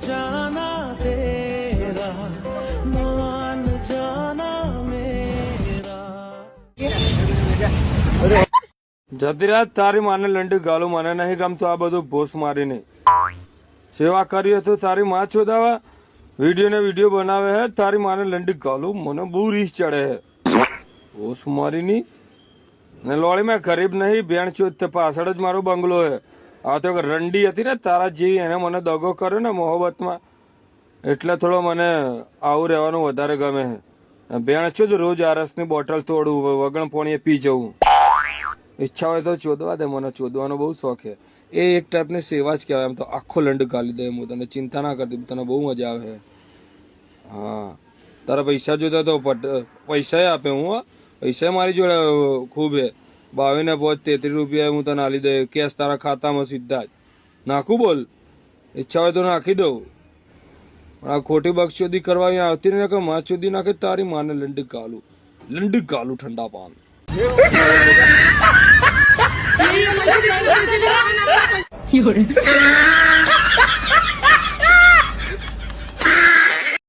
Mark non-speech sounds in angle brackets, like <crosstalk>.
जाना तेरा मान जाना मेरा જતી રાત તારી માને લંડી ગાલું મને નહીં ગમતું આ બધું ભોસ મારીને સેવા કરી હતું તારી માં ચોદાવા વિડીયો ને વિડીયો બનાવે હે તારી માને લંડી ગાલું મને બહુ રીસ ચડે હે ભોસ મારીની ને લોળી મેં ગરીબ નહીં બેણ ચોદ તે પાછળ જ મારો બંગલો હે આ તો રંડી હતી ને, તારા જેવી એને મને દગો કર્યો ને મોહબ્બતમાં. એટલે થોડો મને આવું રહેવાનું વધારે ગમે બેણ છો જ રોજ આરસની બોટલ તોડવું વગણ પોણીએ પી જવું. ઈચ્છા હોય તો ચોદવા દે, મને ચોદવાનો બહુ શોખ છે. એ એક ટાઈપની સેવા જ કહેવાય, એમ તો આખો લંડ ગાલી દે, હું તને ચિંતા ના કરતી, તને બહુ મજા આવે. હા. તારા પૈસા જોતા તો પૈસા આપે હો. પૈસા મારી જોડે ખૂબ હે બાવીને પોચ તેત્રીસ રૂપિયા હું તને આલી દે કેશ તારા ખાતામાં સીધા જ. નાખું બોલ. ઈચ્છા હોય તો નાખી દઉં. પણ આ ખોટી બક્ષોદી કરવા અહીંયા આવતી ને કે માં ચોદી નાખે તારી માને લંડી કાલું લંડી કાલું ઠંડા પાન. <laughs> You're